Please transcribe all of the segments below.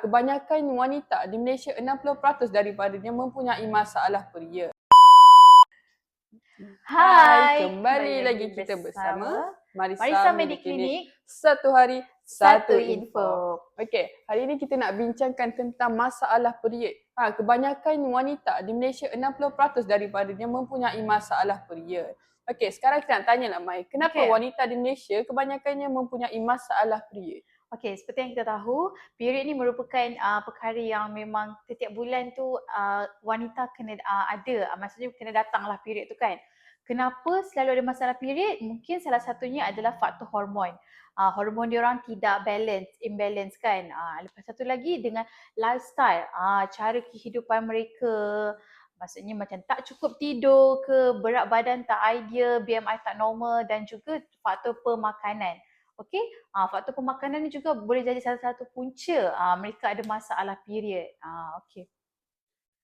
Kebanyakan wanita di Malaysia 60% daripadanya mempunyai masalah period. Hai, kembali lagi kita bersama Marisa, Marisa. Mediclinic Satu hari, satu info. Okey, hari ini kita nak bincangkan tentang masalah period. Ha, kebanyakan wanita di Malaysia 60% daripadanya mempunyai masalah period. Okey, sekarang kita nak tanya lah Mai, kenapa Okey. wanita di Malaysia kebanyakannya mempunyai masalah period? Okey, seperti yang kita tahu, period ni merupakan uh, perkara yang memang setiap bulan tu uh, wanita kena uh, ada, uh, maksudnya kena datanglah period tu kan. Kenapa selalu ada masalah period? Mungkin salah satunya adalah faktor hormon. Uh, hormon dia orang tidak balance, imbalance kan. Uh, lepas satu lagi dengan lifestyle, uh, cara kehidupan mereka. Maksudnya macam tak cukup tidur ke, berat badan tak ideal, BMI tak normal dan juga faktor pemakanan. Okey, uh, faktor pemakanan ni juga boleh jadi salah satu punca uh, mereka ada masalah period. Uh, okey.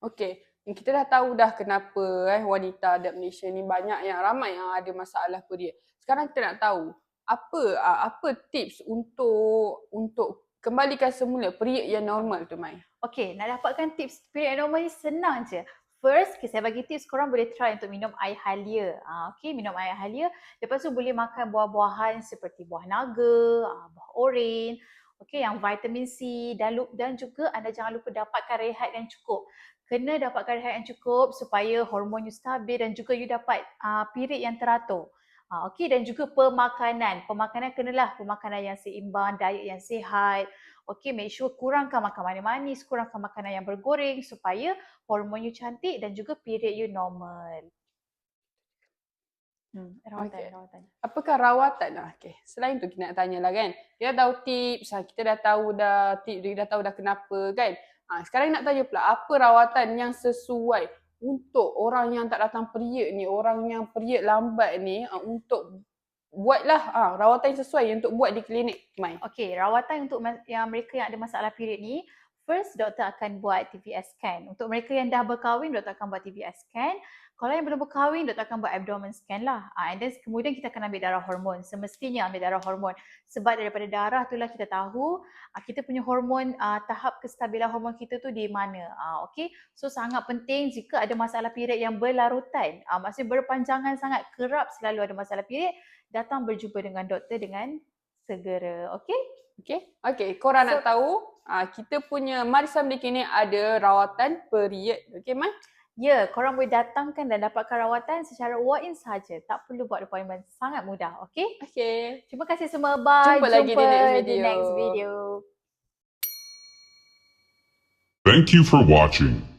Okey, kita dah tahu dah kenapa eh wanita di Malaysia ni banyak yang ramai yang ada masalah period. Sekarang kita nak tahu apa ah, apa tips untuk untuk kembalikan semula period yang normal tu Mai. Okey, nak dapatkan tips period normal ni senang je. First, okay, saya bagi tips korang boleh try untuk minum air halia. Uh, okay, minum air halia. Lepas tu boleh makan buah-buahan seperti buah naga, uh, buah oren. Okay, yang vitamin C dan, dan juga anda jangan lupa dapatkan rehat yang cukup. Kena dapatkan rehat yang cukup supaya hormon you stabil dan juga you dapat uh, period yang teratur. Uh, okay, dan juga pemakanan. Pemakanan kenalah pemakanan yang seimbang, diet yang sihat. Okay, make sure kurangkan makan manis-manis, kurangkan makanan yang bergoreng supaya hormon you cantik dan juga period you normal. Hmm, rawatan, Okey. rawatan. Apakah rawatan? Ah, Okey, selain tu kita nak tanya lah kan. Kita tahu tips, ah, kita dah tahu dah tips, kita dah tahu dah kenapa kan. Ha, sekarang nak tanya pula apa rawatan yang sesuai untuk orang yang tak datang period ni, orang yang period lambat ni ah, untuk buatlah ah, rawatan yang sesuai untuk buat di klinik Mai. Okey, rawatan untuk yang mereka yang ada masalah period ni, first doktor akan buat TVS scan. Untuk mereka yang dah berkahwin, doktor akan buat TVS scan. Kalau yang belum berkahwin, doktor akan buat abdomen scan lah. Ah, and then kemudian kita akan ambil darah hormon. Semestinya ambil darah hormon. Sebab daripada darah itulah kita tahu ah, kita punya hormon, ah, tahap kestabilan hormon kita tu di mana. Ah, okay, so sangat penting jika ada masalah period yang berlarutan. Ah, maksudnya berpanjangan sangat, kerap selalu ada masalah period, datang berjumpa dengan doktor dengan segera. Okay? Okey. Okey, korang nak So- tahu ah, kita punya Marisa Mediclinic ada rawatan period. Okey Mai? Ya, korang boleh datangkan dan dapatkan rawatan secara walk-in saja. Tak perlu buat appointment. Sangat mudah, okay? Okey. Terima kasih semua. Bye. Jumpa lagi di next di video. next video. Thank you for watching.